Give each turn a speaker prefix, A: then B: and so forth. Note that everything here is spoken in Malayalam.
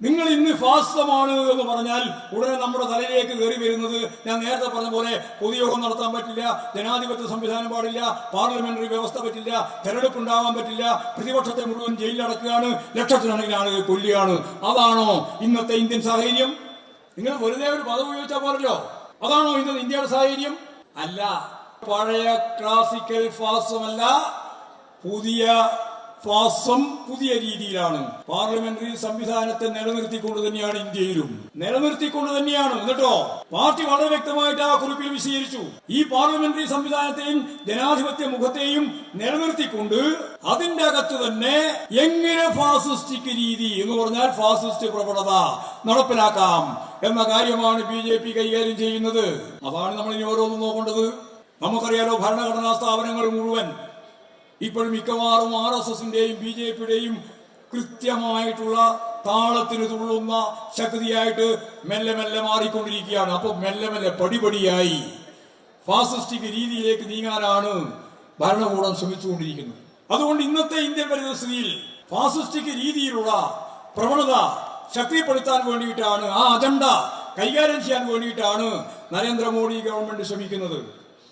A: നിങ്ങൾ ഇന്ന് ഫാസ്തമാണ് എന്ന് പറഞ്ഞാൽ ഉടനെ നമ്മുടെ തലയിലേക്ക് കയറി വരുന്നത് ഞാൻ നേരത്തെ പറഞ്ഞ പോലെ പൊതുയോഗം നടത്താൻ പറ്റില്ല ജനാധിപത്യ സംവിധാനം പാടില്ല പാർലമെന്ററി വ്യവസ്ഥ പറ്റില്ല തെരഞ്ഞെടുപ്പ് ഉണ്ടാവാൻ പറ്റില്ല പ്രതിപക്ഷത്തെ മുഴുവൻ ജയിലിലടക്കുകയാണ് ലക്ഷത്തിനാണെങ്കിൽ ആളുകൾ കൊല്ലുകയാണ്. അതാണോ ഇന്നത്തെ ഇന്ത്യൻ സാഹചര്യം? നിങ്ങൾ വെറുതെ ഒരു പദം ഉപയോഗിച്ചാൽ പോരല്ലോ അതാണോ ഇന്നത്തെ ഇന്ത്യയുടെ സാഹചര്യം? അല്ല പഴയ ക്ലാസിക്കൽ ഫാസമല്ല പുതിയ ഫാസം പുതിയ രീതിയിലാണ്. പാർലമെന്ററി സംവിധാനത്തെ നിലനിർത്തിക്കൊണ്ട് തന്നെയാണ് ഇന്ത്യയിലും. നിലനിർത്തിക്കൊണ്ട് തന്നെയാണ്. എന്നിട്ടോ? പാർട്ടി വളരെ വ്യക്തമായിട്ട് ആ കുറിപ്പിൽ വിശദീകരിച്ചു. ഈ പാർലമെന്ററി സംവിധാനത്തെയും ജനാധിപത്യ മുഖത്തെയും നിലനിർത്തിക്കൊണ്ട് അതിന്റെ അകത്ത് തന്നെ എങ്ങനെ ഫാസിസ്റ്റിക് രീതി എന്ന് പറഞ്ഞാൽ ഫാസിസ്റ്റ് പ്രവണത നടപ്പിലാക്കാം എന്ന കാര്യമാണ് ബി ജെ പി കൈകാര്യം ചെയ്യുന്നത്. അതാണ് നമ്മൾ ഇനി ഓരോന്നും നോക്കേണ്ടത്. നമുക്കറിയാലോ ഭരണഘടനാ സ്ഥാപനങ്ങൾ മുഴുവൻ ഇപ്പോഴും മിക്കവാറും ആർ എസ് എസിന്റെയും ബി ജെ പിയുടെയും കൃത്യമായിട്ടുള്ള താളത്തിന് തുള്ളുന്ന ശക്തിയായിട്ട് മെല്ലെ മെല്ലെ മാറിക്കൊണ്ടിരിക്കുകയാണ്. അപ്പോൾ മെല്ലെ മെല്ലെ പടിപടിയായി ഫാസിസ്റ്റിക് രീതിയിലേക്ക് നീങ്ങാനാണ് ഭരണകൂടം ശ്രമിച്ചുകൊണ്ടിരിക്കുന്നത്. അതുകൊണ്ട് ഇന്നത്തെ ഇന്ത്യൻ പരിതസ്ഥിതിയിൽ ഫാസിസ്റ്റിക് രീതിയിലുള്ള പ്രവണത ശക്തിപ്പെടുത്താൻ വേണ്ടിയിട്ടാണ് ആ അജണ്ട കൈകാര്യം ചെയ്യാൻ വേണ്ടിയിട്ടാണ് നരേന്ദ്രമോദി ഗവൺമെന്റ് ശ്രമിക്കുന്നത്.